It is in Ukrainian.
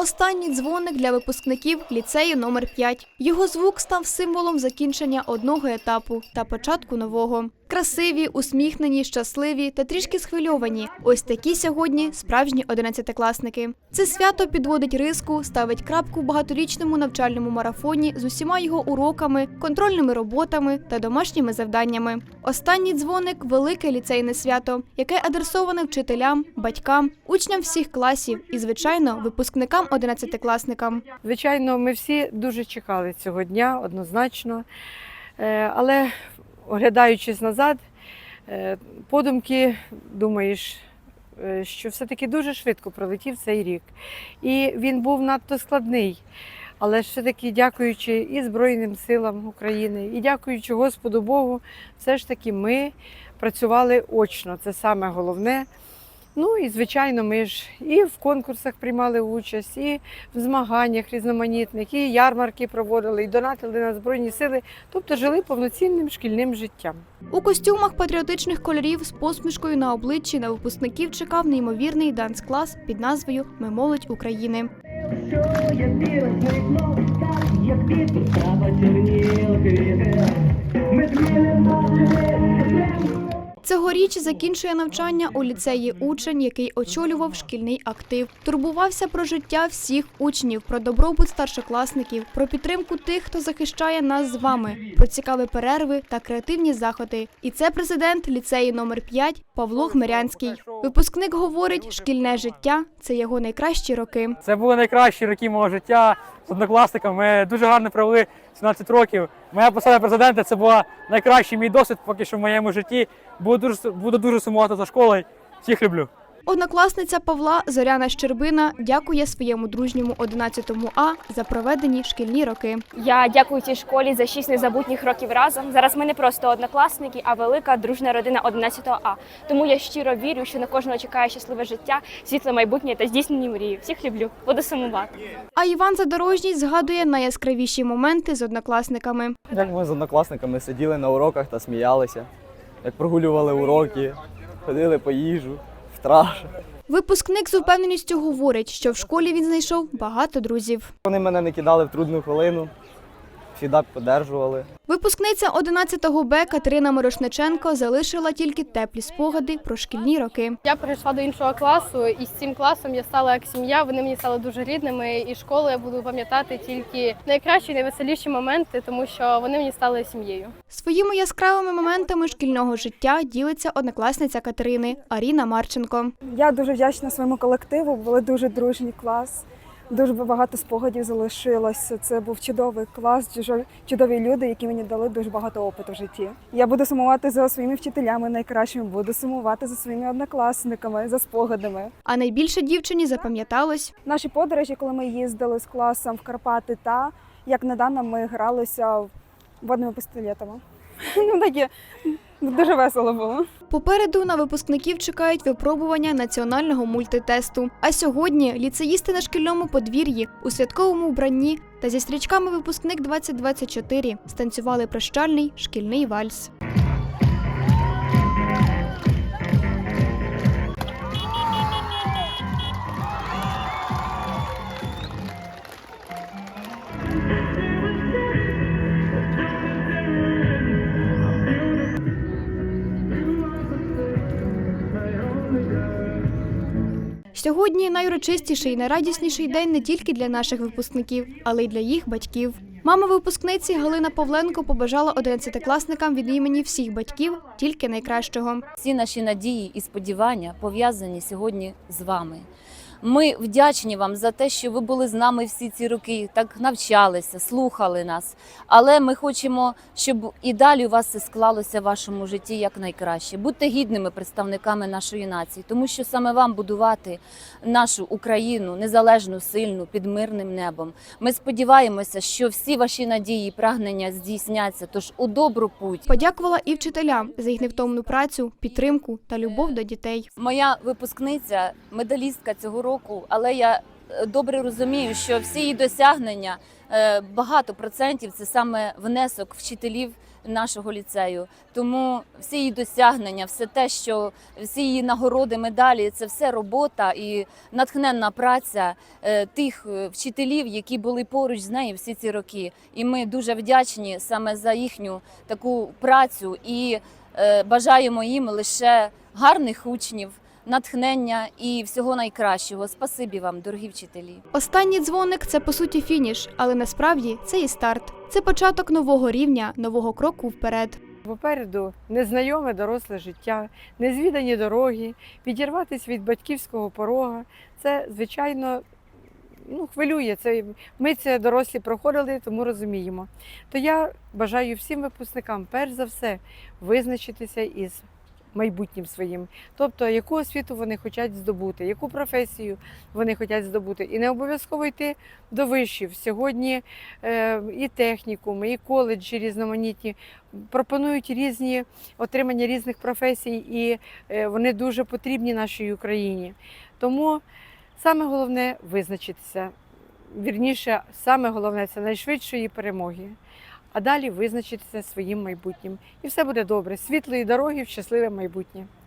останній дзвоник для випускників ліцею номер 5 Його звук став символом закінчення одного етапу та початку нового. Красиві, усміхнені, щасливі та трішки схвильовані. Ось такі сьогодні справжні одинадцятикласники. Це свято підводить риску, ставить крапку в багаторічному навчальному марафоні з усіма його уроками, контрольними роботами та домашніми завданнями. Останній дзвоник велике ліцейне свято, яке адресоване вчителям, батькам, учням всіх класів і, звичайно, випускникам одинадцятикласникам. Звичайно, ми всі дуже чекали цього дня однозначно. Е, Але оглядаючись назад, е, подумки думаєш, е, що все-таки дуже швидко пролетів цей рік. І він був надто складний. Але все-таки дякуючи і Збройним силам України, і дякуючи Господу Богу, все ж таки ми працювали очно. Це саме головне. Ну і звичайно, ми ж і в конкурсах приймали участь, і в змаганнях різноманітних, і ярмарки проводили, і донатили на збройні сили, тобто жили повноцінним шкільним життям. У костюмах патріотичних кольорів з посмішкою на обличчі на випускників чекав неймовірний данс-клас під назвою Ми молодь України. Ми Цьогоріч закінчує навчання у ліцеї учень, який очолював шкільний актив. Турбувався про життя всіх учнів, про добробут старшокласників, про підтримку тих, хто захищає нас з вами, про цікаві перерви та креативні заходи. І це президент ліцею номер 5 Павло Хмирянський. Випускник говорить, шкільне життя це його найкращі роки. Це були найкращі роки мого життя з. Ми дуже гарно провели 17 років. Моя посада президента це була найкращий мій досвід поки що в моєму житті. Буду дуже буду дуже сумувати за школою. Всіх люблю. Однокласниця Павла Зоряна Щербина дякує своєму дружньому 11 А за проведені шкільні роки. Я дякую цій школі за шість незабутніх років разом. Зараз ми не просто однокласники, а велика дружна родина 11 А. Тому я щиро вірю, що на кожного чекає щасливе життя, світле майбутнє та здійснені мрії. Всіх люблю, буду сумувати. А Іван Задорожній згадує найяскравіші моменти з однокласниками. Як ми з однокласниками сиділи на уроках та сміялися, як прогулювали уроки, ходили по їжу, в траш. Випускник з упевненістю говорить, що в школі він знайшов багато друзів. Вони мене не кидали в трудну хвилину, завжди підтримували. Випускниця 11 Б Катерина Мирошниченко залишила тільки теплі спогади про шкільні роки. Я перейшла до іншого класу, і з цим класом я стала як сім'я. Вони мені стали дуже рідними. І школу я буду пам'ятати тільки найкращі, найвеселіші моменти, тому що вони мені стали сім'єю. Своїми яскравими моментами шкільного життя ділиться однокласниця Катерини Аріна Марченко. Я дуже вдячна своєму колективу, були дуже дружній клас. Дуже багато спогадів залишилося. Це був чудовий клас, чудові люди, які мені дали дуже багато опиту в житті. Я буду сумувати за своїми вчителями найкращими, буду сумувати за своїми однокласниками, за спогадами. А найбільше дівчині запам'яталось Наші подорожі, коли ми їздили з класом в Карпати, та як недавно ми гралися водними пістолетами. Ну таке дуже весело було. Попереду на випускників чекають випробування національного мультитесту. А сьогодні ліцеїсти на шкільному подвір'ї у святковому вбранні та зі стрічками випускник 2024 станцювали прощальний шкільний вальс. Сьогодні найурочистіший і найрадісніший день не тільки для наших випускників, але й для їх батьків. Мама випускниці Галина Павленко побажала одинадцятикласникам від імені всіх батьків тільки найкращого. Всі наші надії і сподівання пов'язані сьогодні з вами. Ми вдячні вам за те, що ви були з нами всі ці роки, так навчалися, слухали нас. Але ми хочемо, щоб і далі у вас все склалося в вашому житті як найкраще. Будьте гідними представниками нашої нації, тому що саме вам будувати нашу Україну незалежну, сильну, під мирним небом. Ми сподіваємося, що всі ваші надії і прагнення здійсняться. Тож у добру путь. Подякувала і вчителям за їх невтомну працю, підтримку та любов до дітей. Моя випускниця, медалістка цього року, але я е, добре розумію, що всі її досягнення е, багато процентів це саме внесок вчителів нашого ліцею. Тому всі її досягнення, все те, що всі її нагороди, медалі, це все робота і натхненна праця е, тих вчителів, які були поруч з нею всі ці роки. І ми дуже вдячні саме за їхню таку працю і бажаємо їм лише гарних учнів, натхнення і всього найкращого. Спасибі вам, дорогі вчителі. Останній дзвоник це по суті фініш, але насправді це і старт. Це початок нового рівня, нового кроку вперед. Попереду незнайоме доросле життя, незвідані дороги, відірватися від батьківського порога. Це, звичайно, ну, хвилює. Це, ми це дорослі проходили, тому розуміємо. То я бажаю всім випускникам, перш за все, визначитися із майбутнім своїм. Тобто, яку освіту вони хочуть здобути, яку професію вони хочуть здобути. І не обов'язково йти до вишів. Сьогодні е, і технікуми, і коледжі різноманітні пропонують різні отримання різних професій, і е, вони дуже потрібні нашій Україні. Тому саме головне визначитися. Вірніше, саме головне це найшвидшої перемоги. А далі визначитися своїм майбутнім. І все буде добре. Світлої дороги в щасливе майбутнє.